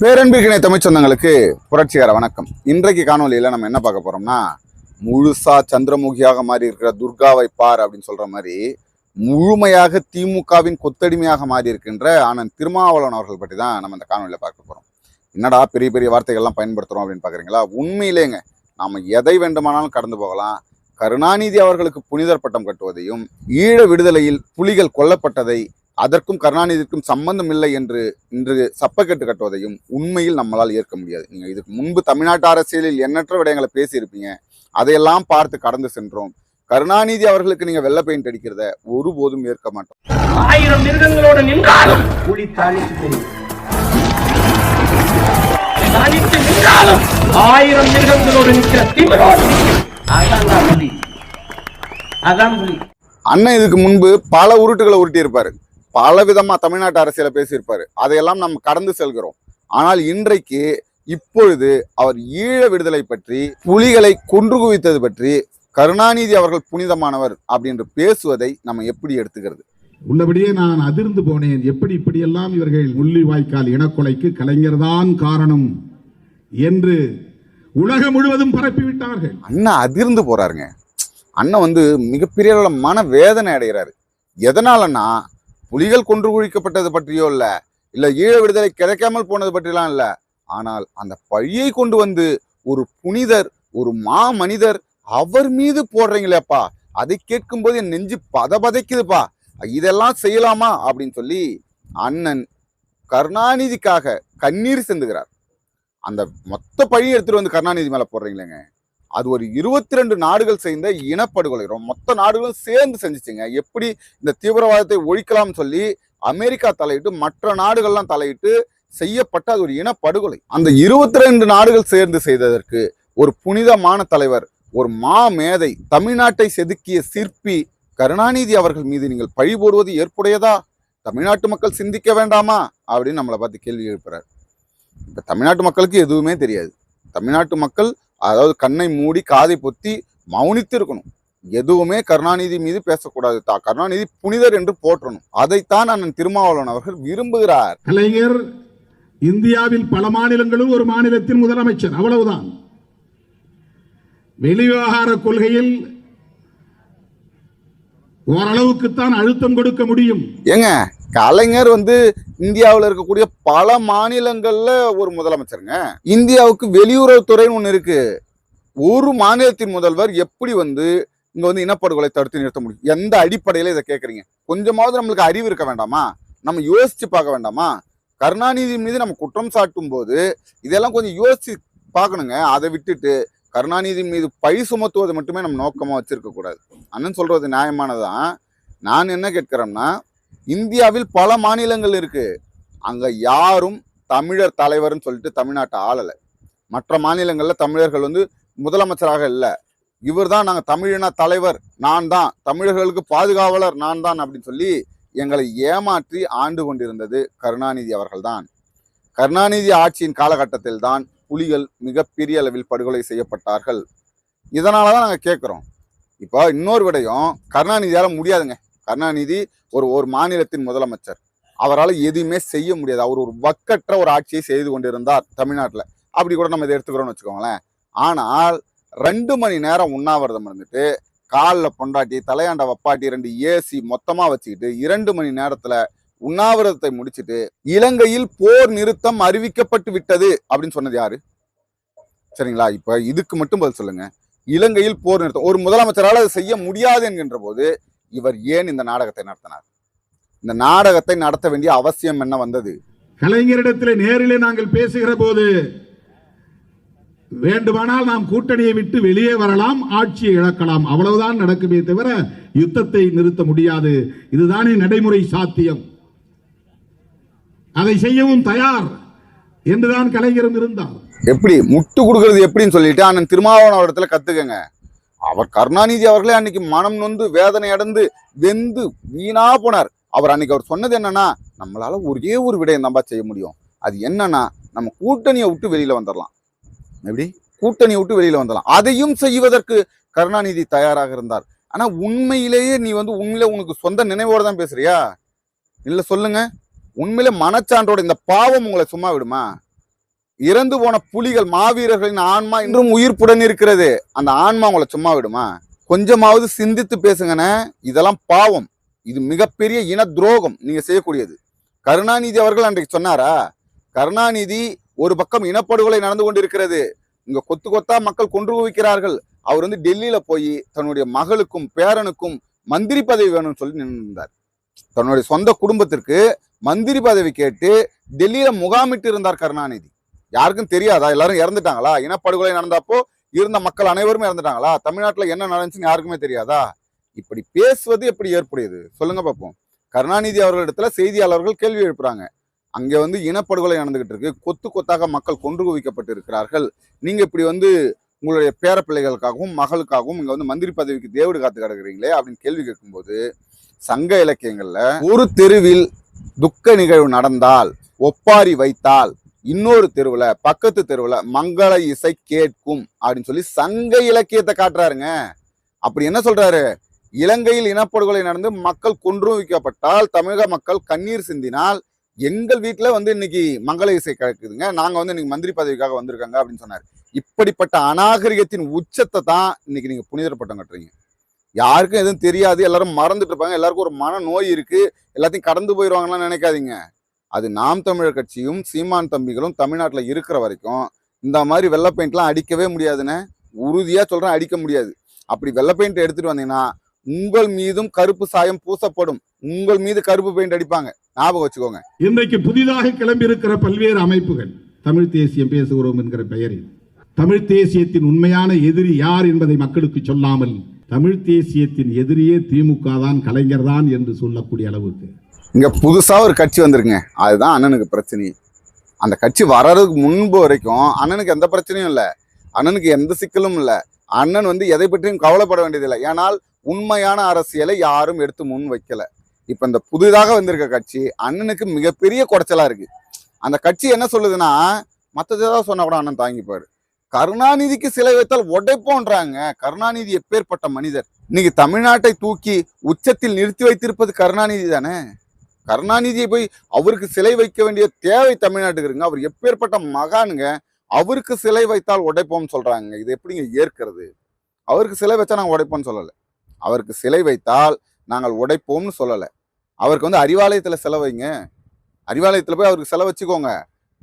பேரன்பிற்கினை தமிழ் சொந்தங்களுக்கு புரட்சிகர வணக்கம். இன்றைக்கு காணொலியில் நம்ம என்ன பார்க்க போறோம்னா முழுசா சந்திரமுகியாக மாறி இருக்கிற துர்காவை பார் அப்படின்னு சொல்ற மாதிரி முழுமையாக திமுகவின் கொத்தடிமையாக மாறி இருக்கின்ற ஆனந்த் திருமாவளவன் அவர்கள் பற்றி தான் நம்ம இந்த காணொலியில் பார்க்க போறோம். என்னடா பெரிய பெரிய வார்த்தைகள்லாம் பயன்படுத்துறோம் அப்படின்னு பாக்குறீங்களா உண்மையிலேங்க நாம எதை வேண்டுமானாலும் கடந்து போகலாம். கருணாநிதி அவர்களுக்கு புனிதர் பட்டம் கட்டுவதையும் ஈழ விடுதலையில் புலிகள் கொல்லப்பட்டதை அதற்கும் கருணாநிதிக்கும் சம்பந்தம் இல்லை என்று இன்று சப்பக்கட்டு கட்டுவதையும் உண்மையில் நம்மளால் ஏற்க முடியாது. நீங்க இதுக்கு முன்பு தமிழ்நாட்டு அரசியலில் எண்ணற்ற விடயங்களை பேசியிருப்பீங்க. அதையெல்லாம் பார்த்து கடந்து சென்றோம். கருணாநிதி அவர்களுக்கு நீங்க வெள்ளை பெயிண்ட் அடிக்கிறத ஒருபோதும் ஏற்க மாட்டோம். ஆயிரம் மிருகங்களோடு நின்றாலும் புலி தாளித்து தெரியும் தனித்து நின்றாலும் ஆயிரம் மிருகங்களோடு நிற்கிற நிற்கும். அதான் தான் புலி. அதான் புலி. அண்ணன் இதுக்கு முன்பு பல உருட்டுகளை உருட்டி இருப்பாரு பல விதமா தமிழ்நாட்டு அரசியலை பேசியிருப்பாரு. அதையெல்லாம் நம்ம கடந்து செல்கிறோம். ஆனால் இன்றைக்கு இப்பொழுது அவர் ஈழ விடுதலை பற்றி புலிகளை கொன்று குவித்தது பற்றி கருணாநிதி அவர்கள் புனிதமானவர் அப்படின்னு பேசுவதை நம்ம எப்படி எடுத்துக்கிறது? உள்ளபடியே நான் அதிர்ந்து போனேன். எப்படி இப்படியெல்லாம் இவர்கள் முள்ளிவாய்க்கால் இனக்கொலைக்கு கலைஞர்தான் காரணம் என்று உலகம் முழுவதும் பரப்பிவிட்டார்கள். அண்ணன் அதிர்ந்து போறாருங்க. அண்ணன் வந்து மிகப்பெரிய அளவுல மன வேதனை அடைகிறாரு. எதனாலன்னா புலிகள் கொன்று குழிக்கப்பட்டது பற்றியோ இல்லை இல்லை ஈழ விடுதலை கிடைக்காமல் போனது பற்றிலாம் இல்லை ஆனால் அந்த பழியை கொண்டு வந்து ஒரு புனிதர் ஒரு மா மனிதர் அவர் மீது போடுறீங்களேப்பா. அதை கேட்கும்போது என் நெஞ்சு பதபதைக்குதுப்பா. இதெல்லாம் செய்யலாமா? அப்படின்னு சொல்லி அண்ணன் கருணாநிதிக்காக கண்ணீர் சிந்துகிறார். அந்த மொத்த பழியை எடுத்துட்டு வந்து கருணாநிதி மேல போடுறீங்களேங்க. அது ஒரு இருபத்தி ரெண்டு நாடுகள் செய்த இனப்படுகொலை. மொத்த நாடுகளும் சேர்ந்து செஞ்சுச்சுங்க. எப்படி இந்த தீவிரவாதத்தை ஒழிக்கலாம்னு சொல்லி அமெரிக்கா தலையிட்டு மற்ற நாடுகள்லாம் தலையிட்டு செய்யப்பட்ட அது ஒரு இனப்படுகொலை. அந்த இருபத்தி ரெண்டு நாடுகள் சேர்ந்து செய்ததற்கு ஒரு புனிதமான தலைவர் ஒரு மா மேதை தமிழ்நாட்டை செதுக்கிய சிற்பி கருணாநிதி அவர்கள் மீது நீங்கள் பழி போடுவது ஏற்புடையதா? தமிழ்நாட்டு மக்கள் சிந்திக்க வேண்டாமா? அப்படின்னு நம்மளை பார்த்து கேள்வி எழுப்புறார். இப்போ தமிழ்நாட்டு மக்களுக்கு எதுவுமே தெரியாது. தமிழ்நாட்டு மக்கள் அதாவது கண்ணை மூடி காதை பொத்தி மௌனித்து இருக்கணும் எதுவுமே கருணாநிதி மீது பேசக்கூடாது. தா கருணாநிதி புனிதர் என்று போற்றணும். அதைத்தான் அண்ணன் திருமாவளவன் அவர்கள் விரும்புகிறார். கலைஞர் இந்தியாவில் பல மாநிலங்களும் ஒரு மாநிலத்தின் முதலமைச்சர். அவ்வளவுதான். வெளிவிவகார கொள்கையில் ஓரளவுக்குத்தான் அழுத்தம் கொடுக்க முடியும். ஏங்க கலைஞர் வந்து இந்தியாவில் இருக்கக்கூடிய பல மாநிலங்களில் ஒரு முதலமைச்சருங்க. இந்தியாவுக்கு வெளியுறவுத்துறைன்னு ஒன்று இருக்கு. ஒரு மாநிலத்தின் முதல்வர் எப்படி வந்து இங்கே வந்து இனப்படுகொலை தடுத்து நிறுத்த முடியும்? எந்த அடிப்படையில் இதை கேட்குறீங்க கொஞ்சமாவது நம்மளுக்கு அறிவு இருக்க வேண்டாமா? நம்ம யோசிச்சு பார்க்க வேண்டாமா? கருணாநிதி மீது நம்ம குற்றம் சாட்டும் போது இதெல்லாம் கொஞ்சம் யோசிச்சு பார்க்கணுங்க. அதை விட்டுட்டு கருணாநிதி மீது பழி சுமத்துவதை மட்டுமே நம்ம நோக்கமாக வச்சுருக்கக்கூடாது. அண்ணன் சொல்கிறது நியாயமானதான் நான் என்ன கேட்குறேன்னா இந்தியாவில் பல மாநிலங்கள் இருக்குது அங்கே யாரும் தமிழர் தலைவர்னு சொல்லிட்டு தமிழ்நாட்டை ஆளலை. மற்ற மாநிலங்களில் தமிழர்கள் வந்து முதலமைச்சராக இல்லை. இவர் தான் நாங்கள் தமிழின தலைவர் நான் தான். தமிழர்களுக்கு பாதுகாவலர் நான் தான் அப்படின்னு சொல்லி எங்களை ஏமாற்றி ஆண்டு கொண்டிருந்தது கருணாநிதி அவர்கள்தான் கருணாநிதி ஆட்சியின் காலகட்டத்தில் தான் புலிகள் மிகப்பெரிய அளவில் படுகொலை செய்யப்பட்டார்கள். இதனால தான் நாங்கள் கேட்குறோம் இப்போ இன்னொரு விடயம் கருணாநிதியால் முடியாதுங்க. கருணாநிதி ஒரு ஒரு மாநிலத்தின் முதலமைச்சர். அவரால் எதுவுமே செய்ய முடியாது. அவர் ஒரு வக்கற்ற ஒரு ஆட்சியை செய்து கொண்டிருந்தார் தமிழ்நாட்டில். அப்படி கூட நம்ம இதை எடுத்துக்கிறோம்னு வச்சுக்கோங்களேன். ஆனால் ரெண்டு மணி நேரம் உண்ணாவிரதம் இருந்துட்டு காலில் பொண்டாட்டி தலையாண்ட வப்பாட்டி ரெண்டு ஏசி மொத்தமாக வச்சுக்கிட்டு இரண்டு மணி நேரத்தில் உண்ணாவிரதத்தை முடிச்சுட்டு இலங்கையில் போர் நிறுத்தம் அறிவிக்கப்பட்டு விட்டது அப்படின்னு சொன்னது யாரு? சரிங்களா? இப்போ இதுக்கு மட்டும் பதில் சொல்லுங்க. இலங்கையில் போர் நிறுத்தம். ஒரு முதலமைச்சரால் அதை செய்ய முடியாது என்கின்ற போது இவர் ஏன் இந்த நாடகத்தை நடத்தினார்? இந்த நாடகத்தை நடத்த வேண்டிய அவசியம் என்ன வந்தது? கலைஞரிடத்தில் நேரிலே நாங்கள் பேசுகிற போது வேண்டுமானால் நாம் கூட்டணியை விட்டு வெளியே வரலாம் ஆட்சியை இழக்கலாம். அவ்வளவுதான் நடக்குமே தவிர யுத்தத்தை நிறுத்த முடியாது. இதுதானே நடைமுறை சாத்தியம். அதை செய்யவும் தயார் என்றுதான் கலைஞரும் இருந்தார். எப்படி? முட்டு கொடுக்கறது எப்படின்னு சொல்லிட்டு அண்ணன் திருமாவளவன் இடத்துல கத்துக்கங்க. அவர் கருணாநிதி அவர்களே அன்னைக்கு மனம் நொந்து வேதனை அடைந்து வெந்து வீணா போனார். அவர் அன்னைக்கு அவர் சொன்னது என்னன்னா நம்மளால ஒரே ஒரு விடயம் தான்பா செய்ய முடியும். அது என்னன்னா நம்ம கூட்டணியை விட்டு வெளியில வந்துடலாம் எப்படி? கூட்டணியை விட்டு வெளியில வந்துடலாம் அதையும் செய்வதற்கு கருணாநிதி தயாராக இருந்தார். ஆனா உண்மையிலேயே நீ வந்து உண்மையிலே உனக்கு சொந்த நினைவோட தான் பேசுறியா? இல்ல சொல்லுங்க. உண்மையில மனச்சான்றோட இந்த பாவம் உங்களை சும்மா விடுமா? இறந்து போன புலிகள் மாவீரர்களின் ஆன்மா இன்றும் உயிர்ப்புடன் இருக்கிறது. அந்த ஆன்மா உங்களை சும்மா விடுமா? கொஞ்சமாவது சிந்தித்து பேசுங்கண்ணே. இதெல்லாம் பாவம். இது மிகப்பெரிய இன துரோகம் நீங்க செய்யக்கூடியது. கருணாநிதி அவர்கள் அன்றைக்கு சொன்னாரா? கருணாநிதி ஒரு பக்கம் இனப்படுகொலை நடந்து கொண்டிருக்கிறது. இங்க கொத்து கொத்தா மக்கள் கொன்று குவிக்கிறார்கள். அவர் வந்து டெல்லியில போய் தன்னுடைய மகளுக்கும் பேரனுக்கும் மந்திரி பதவி வேணும்னு சொல்லி நின்றிருந்தார். தன்னுடைய சொந்த குடும்பத்திற்கு மந்திரி பதவி கேட்டு டெல்லியில முகாமிட்டு இருந்தார் கருணாநிதி. யாருக்கும் தெரியாதா? எல்லாரும் இறந்துட்டாங்களா? இனப்படுகொலை நடந்தப்போ இருந்த மக்கள் அனைவரும் இறந்துட்டாங்களா? தமிழ்நாட்டில் என்ன நடந்துச்சுன்னு யாருக்குமே தெரியாதா? இப்படி பேசுவது எப்படி ஏற்புடையது? சொல்லுங்க பார்ப்போம் கருணாநிதி அவர்களிடத்துல செய்தியாளர்கள் கேள்வி எழுப்புறாங்க. அங்கே வந்து இனப்படுகொலை நடந்துகிட்டு இருக்கு. கொத்து கொத்தாக மக்கள் கொன்று குவிக்கப்பட்டு இருக்கிறார்கள். நீங்க இப்படி வந்து உங்களுடைய பேர பிள்ளைகளுக்காகவும் மகளுக்காகவும் இங்க வந்து மந்திரி பதவிக்கு தேவடு காத்து கிடக்குறீங்களே அப்படின்னு கேள்வி கேட்கும்போது சங்க இலக்கியங்கள்ல ஒரு தெருவில் துக்க நிகழ்வு நடந்தால் ஒப்பாரி வைத்தால் இன்னொரு தெருவில் பக்கத்து தெருவில் மங்கள இசை கேட்கும் அப்படின்னு சொல்லி சங்க இலக்கியத்தை காட்டுறாருங்க. அப்படி என்ன சொல்றாரு? இலங்கையில் இனப்படுகொலை நடந்து மக்கள் கொன்று வைக்கப்பட்டால் தமிழக மக்கள் கண்ணீர் சிந்தினால் எங்கள் வீட்டில் வந்து இன்னைக்கு மங்கள இசை கேட்குதுங்க. நாங்கள் வந்து இன்னைக்கு மந்திரி பதவிக்காக வந்திருக்காங்க அப்படின்னு சொன்னார். இப்படிப்பட்ட அநாகரிகத்தின் உச்சத்தை தான் இன்னைக்கு நீங்கள் புனிதர் பட்டம் கட்டுறீங்க. யாருக்கும் எதுவும் தெரியாது. எல்லாரும் மறந்துட்டு இருப்பாங்க. எல்லாருக்கும் ஒரு மன நோய் இருக்கு. எல்லாத்தையும் கடந்து போயிடுவாங்கலாம் நினைக்காதீங்க. அது நாம் தமிழர் கட்சியும் சீமான் தம்பிகளும் தமிழ்நாட்டில் இருக்கிற வரைக்கும் இந்த மாதிரி வெள்ளை பெயிண்ட்லாம் அடிக்கவே முடியாதுன்னு உறுதியாக சொல்கிறேன் அடிக்க முடியாது. அப்படி வெள்ளை பெயிண்ட் எடுத்துகிட்டு வந்தீங்கன்னா உங்கள் மீதும் கருப்பு சாயம் பூசப்படும். உங்கள் மீது கருப்பு பெயிண்ட் அடிப்பாங்க. ஞாபகம் வச்சுக்கோங்க. இன்றைக்கு புதிதாக கிளம்பியிருக்கிற பல்வேறு அமைப்புகள். தமிழ் தேசியம் பேசுகிறோம் என்கிற பெயரில். தமிழ் தேசியத்தின் உண்மையான எதிரி யார் என்பதை மக்களுக்கு சொல்லாமல் தமிழ் தேசியத்தின் எதிரியே திமுக தான் கலைஞர் தான் என்று சொல்லக்கூடிய அளவுக்கு. இங்கே புதுசாக ஒரு கட்சி வந்திருக்குங்க. அதுதான் அண்ணனுக்கு பிரச்சனை. அந்த கட்சி வர்றதுக்கு முன்பு வரைக்கும் அண்ணனுக்கு எந்த பிரச்சனையும் இல்லை. அண்ணனுக்கு எந்த சிக்கலும் இல்லை. அண்ணன் வந்து எதை பற்றியும் கவலைப்பட வேண்டியதில்லை. ஏனால் உண்மையான அரசியலை யாரும் எடுத்து முன் வைக்கல. இப்போ இந்த புதிதாக வந்திருக்க கட்சி அண்ணனுக்கு மிகப்பெரிய குறைச்சலாக இருக்குது அந்த கட்சி என்ன சொல்லுதுன்னா மற்றது ஏதாவது சொன்னா கூட அண்ணன் தாங்கிப்பார். கருணாநிதிக்கு சிலை வைத்தால் உடைப்போன்றாங்க. கருணாநிதி எப்பேற்பட்ட மனிதர். இன்னைக்கு தமிழ்நாட்டை தூக்கி உச்சத்தில் நிறுத்தி வைத்திருப்பது கருணாநிதி தானே? கருணாநிதியை போய் அவருக்கு சிலை வைக்க வேண்டிய தேவை தமிழ்நாட்டுக்கு இருக்குங்க. அவர் எப்பேற்பட்ட மகானுங்க அவருக்கு சிலை வைத்தால் உடைப்போம்னு சொல்றாங்க. இது எப்படிங்க ஏற்கிறது? அவருக்கு சிலை வச்சா நாங்கள் உடைப்போம்னு சொல்லலை. அவருக்கு சிலை வைத்தால் நாங்கள் உடைப்போம்னு சொல்லலை. அவருக்கு வந்து அறிவாலயத்தில் சிலை வைங்க. அறிவாலயத்தில் போய் அவருக்கு சிலை வச்சுக்கோங்க.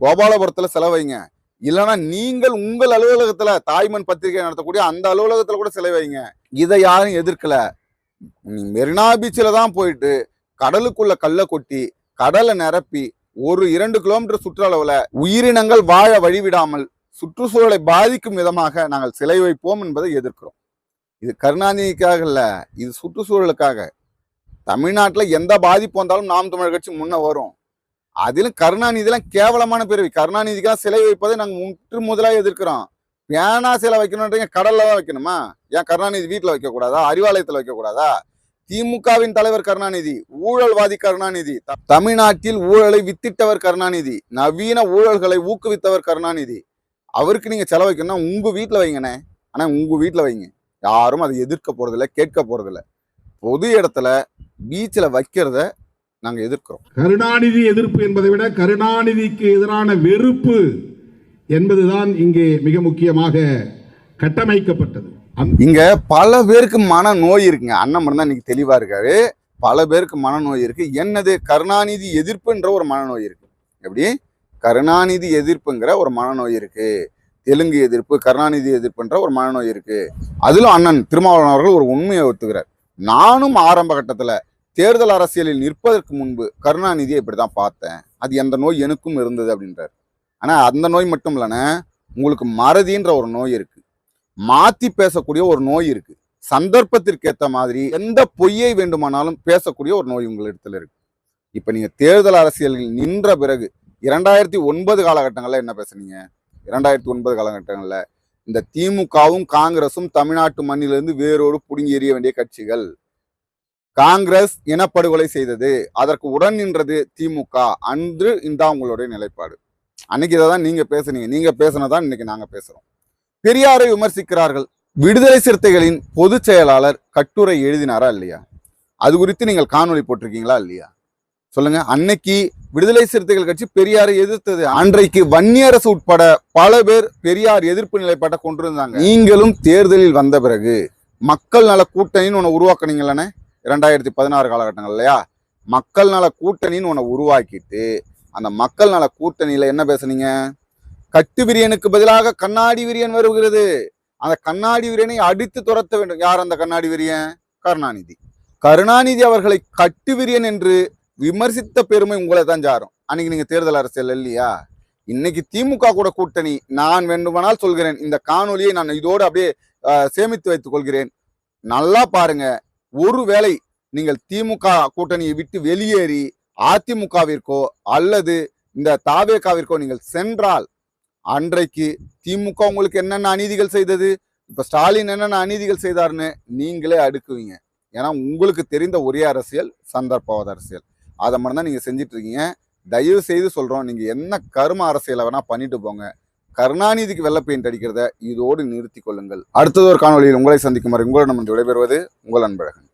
கோபாலபுரத்தில் செலவைங்க வைங்க. இல்லைன்னா நீங்கள் உங்கள் அலுவலகத்தில் தாய்மன் பத்திரிகை நடத்தக்கூடிய அந்த அலுவலகத்தில் கூட சிலை வைங்க. இதை யாரும் எதிர்க்கல. நீ மெரினா பீச்சில் தான் போயிட்டு கடலுக்குள்ள கல்லை கொட்டி கடலை நிரப்பி ஒரு இரண்டு கிலோமீட்டர் சுற்றளவுல உயிரினங்கள் வாழ வழிவிடாமல் சுற்றுச்சூழலை பாதிக்கும் விதமாக நாங்கள் சிலை வைப்போம் என்பதை எதிர்க்கிறோம். இது கருணாநிதிக்காக இல்லை இது சுற்றுச்சூழலுக்காக. தமிழ்நாட்டில் எந்த பாதிப்பு வந்தாலும் நாம் தமிழர் கட்சி முன்ன வரும். அதிலும் கருணாநிதிலாம் கேவலமான பிறவி. கருணாநிதிக்காக சிலை வைப்பதை நாங்கள் முற்று முதலாக எதிர்க்கிறோம். பேனா சிலை வைக்கணுன்றீங்க கடலில் தான் வைக்கணுமா? ஏன் கருணாநிதி வீட்டில் வைக்கக்கூடாதா? அறிவாலயத்தில் வைக்கக்கூடாதா? திமுகவின் தலைவர் கருணாநிதி ஊழல்வாதி கருணாநிதி தமிழ்நாட்டில் ஊழலை வித்திட்டவர் கருணாநிதி நவீன ஊழல்களை ஊக்குவித்தவர் கருணாநிதி. அவருக்கு நீங்க செலவைக்கணும்னா உங்க வீட்டில் வைங்கண்ணே. ஆனா உங்க வீட்டில் வைங்க. யாரும் அதை எதிர்க்க போகிறதில்ல கேட்க போறதில்ல. பொது இடத்துல பீச்சில் வைக்கிறத நாங்கள் எதிர்க்கிறோம். கருணாநிதி எதிர்ப்பு என்பதை விட கருணாநிதிக்கு எதிரான வெறுப்பு என்பதுதான் இங்கே மிக முக்கியமாக கட்டமைக்கப்பட்டது. இங்க பல பேருக்கு மன நோய் இருக்குங்க. அண்ணன் மட்டும் தான் இன்னைக்கு தெளிவா இருக்காரு. பல பேருக்கு மனநோய் இருக்கு. என்னது கருணாநிதி எதிர்ப்புன்ற ஒரு மனநோய் இருக்கு. எப்படி? கருணாநிதி எதிர்ப்புங்கிற ஒரு மனநோய் இருக்கு. தெலுங்கு எதிர்ப்பு கருணாநிதி எதிர்ப்புன்ற ஒரு மனநோய் இருக்கு. அதிலும் அண்ணன் திருமாவளவன் அவர்கள் ஒரு உண்மையை ஒத்துக்கிறார். நானும் ஆரம்ப கட்டத்துல தேர்தல் அரசியலில் நிற்பதற்கு முன்பு கருணாநிதியை இப்படிதான் பார்த்தேன். அது எந்த நோய் எனக்கும் இருந்தது அப்படின்றார். ஆனா அந்த நோய் மட்டும் இல்லைண்ணே உங்களுக்கு மறதின்ற ஒரு நோய் இருக்கு. மாத்தி பேசக்கூடிய ஒரு நோய் இருக்கு. சந்தர்ப்பத்திற்கு ஏற்ற மாதிரி எந்த பொய்யை வேண்டுமானாலும் பேசக்கூடிய ஒரு நோய் உங்களிடத்துல இருக்கு. இப்ப நீங்க தேர்தல் அரசியலில் நின்ற பிறகு இரண்டாயிரத்தி ஒன்பது காலகட்டங்கள்ல என்ன பேசுனீங்க? இரண்டாயிரத்தி ஒன்பது காலகட்டங்கள்ல இந்த திமுகவும் காங்கிரசும் தமிழ்நாட்டு மண்ணிலிருந்து வேரோடு புடுங்கி எறிய வேண்டிய கட்சிகள். காங்கிரஸ் இனப்படுகொலை செய்தது. அதற்கு உடன் நின்றது திமுக. அன்று இந்த உங்களுடைய நிலைப்பாடு. அன்னைக்கு இதை தான் நீங்க பேசுனீங்க. நீங்க பேசுனதான் இன்னைக்கு நாங்க பேசுறோம். பெரியாரை விமர்சிக்கிறார்கள். விடுதலை சிறுத்தைகளின் பொதுச் செயலாளர் கட்டுரை எழுதினாரா இல்லையா? அது குறித்து நீங்கள் காணொளி போட்டிருக்கீங்களா இல்லையா? சொல்லுங்க. அன்னைக்கு விடுதலை சிறுத்தைகள் கட்சி பெரியாரை எதிர்த்தது. அன்றைக்கு வன்னியரசு உட்பட பல பேர் பெரியார் எதிர்ப்பு நிலைப்பாட்டை கொண்டிருந்தாங்க. நீங்களும் தேர்தலில் வந்த பிறகு மக்கள் நல கூட்டணின்னு ஒன்று உருவாக்குனீங்களே இரண்டாயிரத்தி பதினாறு காலகட்டங்கள் இல்லையா? மக்கள் நல கூட்டணின்னு ஒன்று உருவாக்கிட்டு அந்த மக்கள் நல கூட்டணியில என்ன பேசுனீங்க? கட்டு விரியனுக்கு பதிலாக கண்ணாடி விரியன் வருகிறது. அந்த கண்ணாடி விரியனை அடித்து துரத்த வேண்டும். யார் அந்த கண்ணாடி விரியன்? கருணாநிதி. கருணாநிதி அவர்களை கட்டு விரியன் என்று விமர்சித்த பெருமை உங்களை தான் சாரும். அன்னைக்கு நீங்க தேர்தல் அரசியல் இல்லையா? இன்னைக்கு திமுக கூட கூட்டணி. நான் வேண்டுமானால் சொல்கிறேன். இந்த காணொலியை நான் இதோடு அப்படியே சேமித்து வைத்துக் கொள்கிறேன். நல்லா பாருங்க. ஒருவேளை நீங்கள் திமுக கூட்டணியை விட்டு வெளியேறி அதிமுகவிற்கோ அல்லது இந்த தாவேகாவிற்கோ நீங்கள் சென்றால் அன்றைக்கு திமுக உங்களுக்கு என்னென்ன அநீதிகள் செய்தது? இப்போ ஸ்டாலின் என்னென்ன அநீதிகள் செய்தாருன்னு நீங்களே அடுக்குவீங்க. ஏன்னா உங்களுக்கு தெரிந்த ஒரே அரசியல் சந்தர்ப்பவாத அரசியல். அதை மட்டும் தான் நீங்கள் செஞ்சுட்டு இருக்கீங்க தயவு செய்து சொல்கிறோம் நீங்கள் என்ன கரும அரசியலை வேணால் பண்ணிட்டு போங்க. கருணாநிதிக்கு வெள்ளை பெயிண்ட் அடிக்கிறத இதோடு நிறுத்திக் கொள்ளுங்கள். அடுத்தது ஒரு காணொலியில் உங்களை சந்திக்கும் வரை உங்களிடம் இன்று விடைபெறுவது உங்கள் அன்பழகன்.